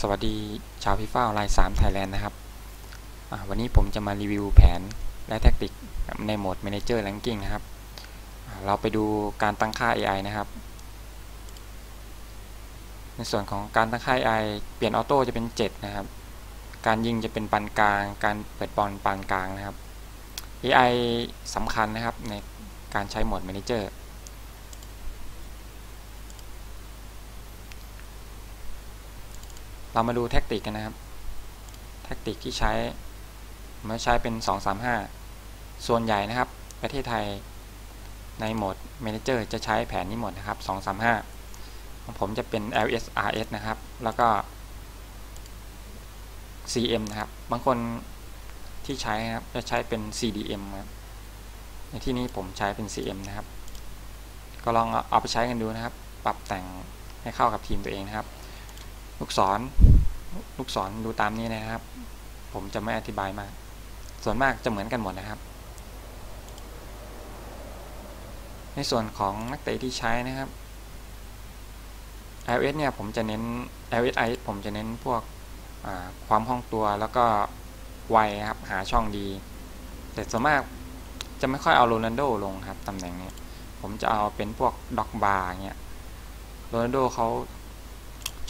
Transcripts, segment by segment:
สวัสดีชาวฟีฟ่าออนไลน์3 Thailand นะครับ วันนี้ผมจะมารีวิวแผนและแท็กติกในโหมด Manager Ranking นะครับ เราไปดูการตั้งค่า AI นะครับ ในส่วนของการตั้งค่า AI เปลี่ยนออโต้จะเป็น 7 นะครับ การยิงจะเป็นปานกลาง การเปิดบอลปานกลางนะครับ AI สำคัญนะครับในการใช้โหมด Manager เรามาดูแท็กติกกันนะครับ แท็กติกที่ใช้มาใช้เป็น 235 ส่วนใหญ่นะครับ ประเทศไทยในโหมด Manager จะใช้แผนนี้หมดนะครับ 235 ของผมจะเป็น LSRS นะครับ แล้วก็ CM นะครับ บางคนที่ใช้นะครับจะใช้เป็น CDM ครับในที่นี้ผมใช้เป็น CM นะครับ ก็ลองเอาไปใช้กันดูนะครับ ปรับแต่งให้เข้ากับทีมตัวเองนะครับ ลูกศร ลูกศรดูตามนี้นะครับ ผมจะไม่อธิบายมาก ส่วนมากจะเหมือนกันหมดนะครับ ในส่วนของนักเตะที่ใช้นะครับ iOS เนี่ยผมจะเน้น iOS i ผมจะเน้นพวกความห้องตัวแล้วก็ไวครับหาช่องดี แต่ส่วนมากจะไม่ค่อยเอาโรนัลโดลงครับตำแหน่งนี้ ผมจะเอาเป็นพวกด็อกบาร์เงี้ยโรนัลโดเขา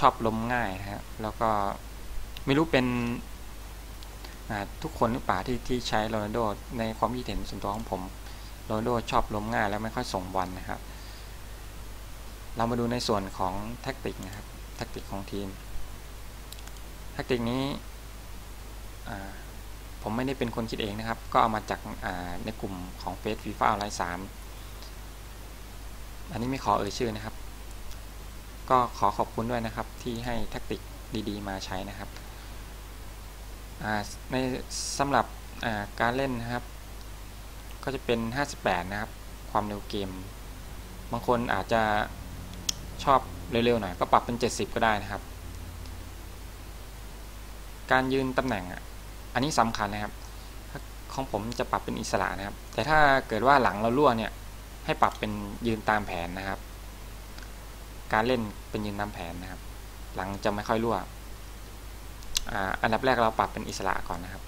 ชอบล้มง่ายนะฮะแล้วก็ไม่รู้เป็นทุกคนหรือเปล่าที่ที่ใช้โรนัลโดในความคิดเห็นส่วนตัวของผมโรนัลโดชอบล้มง่ายแล้วไม่ค่อยส่งบอลนะครับ เรามาดูในส่วนของแท็กติกนะครับแท็กติกของทีมแท็กติกนี้ผมไม่ได้เป็นคนคิดเองนะครับ ก็เอามาจากในกลุ่มของเฟซฟีฟ่าออนไลน์สามอันนี้ไม่ขอเอ่ยชื่อนะครับ ก็ขอขอบคุณด้วยนะครับที่ให้แท็กติกดีๆ มาใช้นะครับในสำหรับการเล่นนะครับ ก็จะเป็น 58 นะครับ ความเร็วเกม บางคนอาจจะชอบเร็วๆหน่อยก็ปรับเป็น 70 ก็ได้นะครับ การยืนตำแหน่งอันนี้สำคัญนะครับ ของผมจะปรับเป็นอิสระนะครับ แต่ถ้าเกิดว่าหลังเราล่วเนี่ยให้ปรับเป็นยืนตามแผนนะครับ การเล่นเป็นยืนตามแผนนะครับ หลังจะไม่ค่อยรั่วอันดับแรกเราปรับเป็นอิสระก่อนนะครับ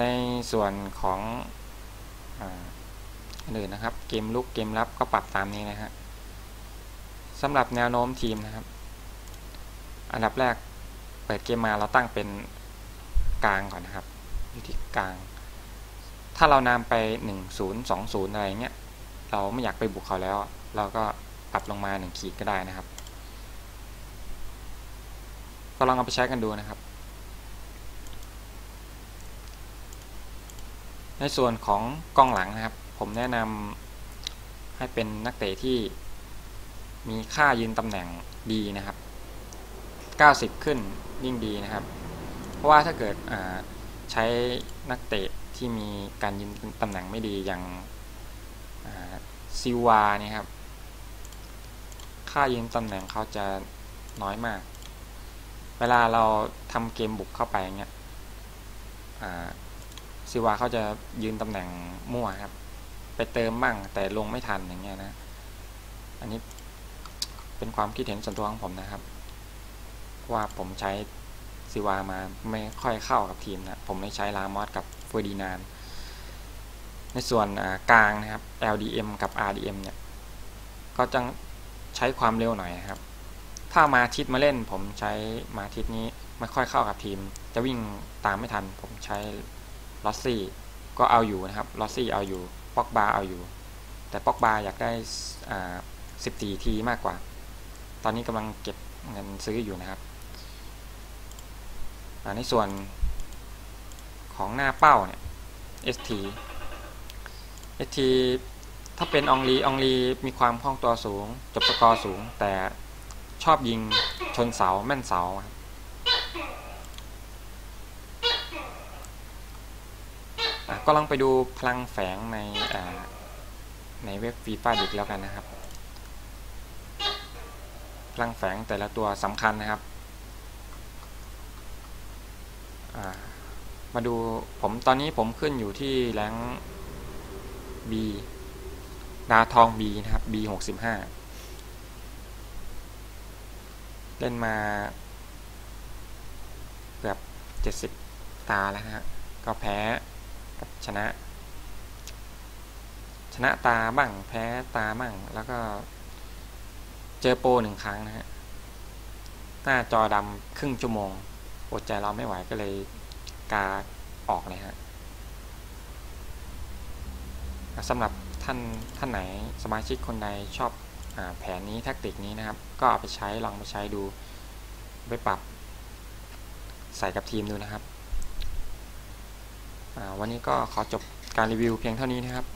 ในส่วนของอันอื่นนะครับ เกมลุกเกมรับก็ปรับตามนี้นะฮะสำหรับแนวโน้มทีมนะครับ อันดับแรกเปิดเกมมาเราตั้งเป็นกลางก่อนนะครับ อยู่ที่กลาง ถ้าเรานำไป 1 0 2 0 อะไรเงี้ย เราไม่อยากไปบุกเขาแล้ว เราก็ ปรับลงมาหนึ่งขีดก็ได้นะครับ ก็ลองเอาไปใช้กันดูนะครับ ในส่วนของกล้องหลังนะครับ ผมแนะนำให้เป็นนักเตะที่มีค่ายืนตำแหน่งดีนะครับ 90 ขึ้นยิ่งดีนะครับ เพราะว่าถ้าเกิดใช้นักเตะที่มีการยืนตำแหน่งไม่ดีอย่างซิวาเนี่ยครับ ค่ายืนตำแหน่งเขาจะน้อยมาก เวลาเราทำเกมบุกเข้าไปเงี้ยซิวาเขาจะยืนตำแหน่งมั่วครับ ไปเติมบ้างแต่ลงไม่ทันอย่างเงี้ยนะ อันนี้เป็นความคิดเห็นส่วนตัวของผมนะครับ ว่าผมใช้ซิวามาไม่ค่อยเข้ากับทีมนะผมไม่ใช้ลามอสกับเฟอร์ดินานในส่วนกลางนะครับ LDM กับ RDM เนี่ย ก็จะ ใช้ความเร็วหน่อยครับ ถ้ามาทิศมาเล่น ผมใช้มาทิศนี้ไม่ค่อยเข้ากับทีม จะวิ่งตามไม่ทัน ผมใช้ลอสซี่ก็เอาอยู่นะครับลอสซี่เอาอยู่ป็อกบาเอาอยู่ แต่ป็อกบาอยากได้สิบตีทีมากกว่า ตอนนี้กำลังเก็บเงินซื้ออยู่นะครับในส่วนของหน้าเป้าเนี่ย ST ST ถ้าเป็นองลีองลีมีความคล่องตัวสูง จบสกอร์สูง แต่ชอบยิงชนเสาแม่นเสาก็ลองไปดูพลังแฝงในในเว็บฟีฟ่าดิกแล้วกันนะครับ พลังแฝงแต่ละตัวสำคัญนะครับ มาดูผมตอนนี้ผมขึ้นอยู่ที่แรง B ดาทอง B นะครับ B หกสิบห้าเล่นมาเกือบเจ็ดสิบตาแล้วฮะก็แพ้กับชนะ ชนะตาบ้างแพ้ตาบ้างแล้วก็ เจอโปรหนึ่งครั้งนะฮะหน้าจอดำครึ่งชั่วโมงอดใจเราไม่ไหวก็เลยกาออกเลยฮะสำหรับ ท่านท่านไหนสมาชิกคนใดชอบอแผนนี้แทคติกนี้นะครับ ก็เอาไปใช้ลองไปใช้ดูไปปรับใส่กับทีมดูนะครับ วันนี้ก็ขอจบการรีวิวเพียงเท่านี้นะครับ